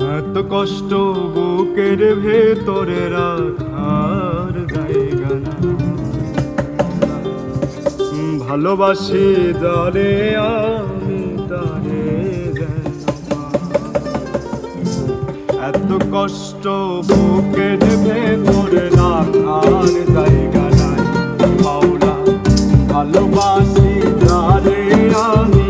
এত কষ্ট বুকের ভেতরে রাখার জায়গা না ভালোবাসি দরে আমি তারে এত কষ্ট বুকের ভেতরে রাখার জায়গা নাই। ভালোবাসি দরে আমি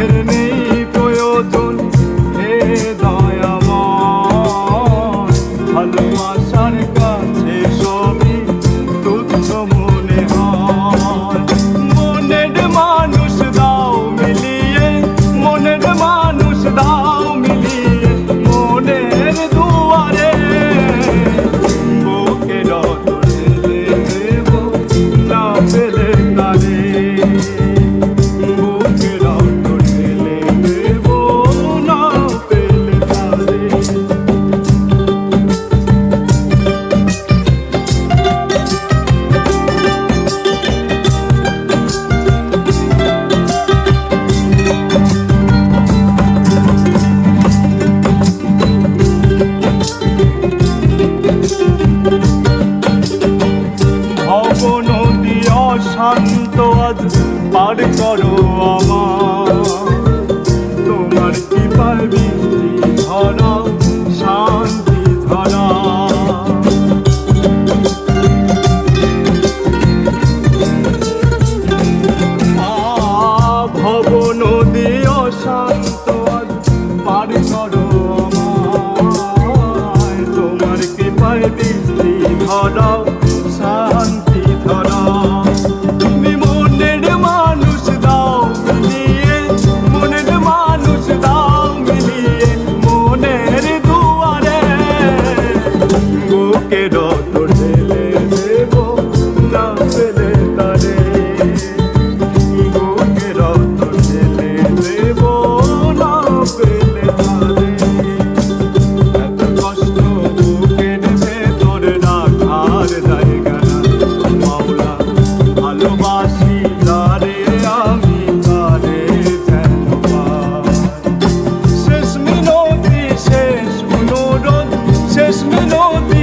মেহের নেই পথ পার করো আমার। তোমার কি পারবি ধরা শান্তি ধরা ভব নদী অশান্ত পার করো Christmas melody.